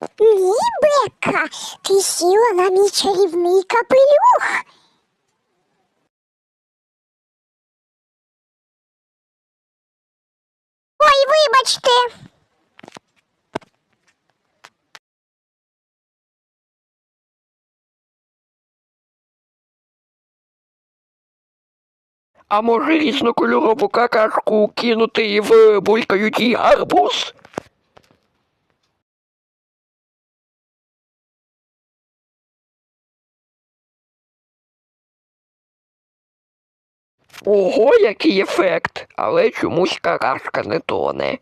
Ні, Бека, ти сіла на мій чарівний капелюх. Ой, вибачте. А може різнокольорову какашку кинути в булькаючий гарбуз? Ого, який ефект, але чомусь какашка не тоне.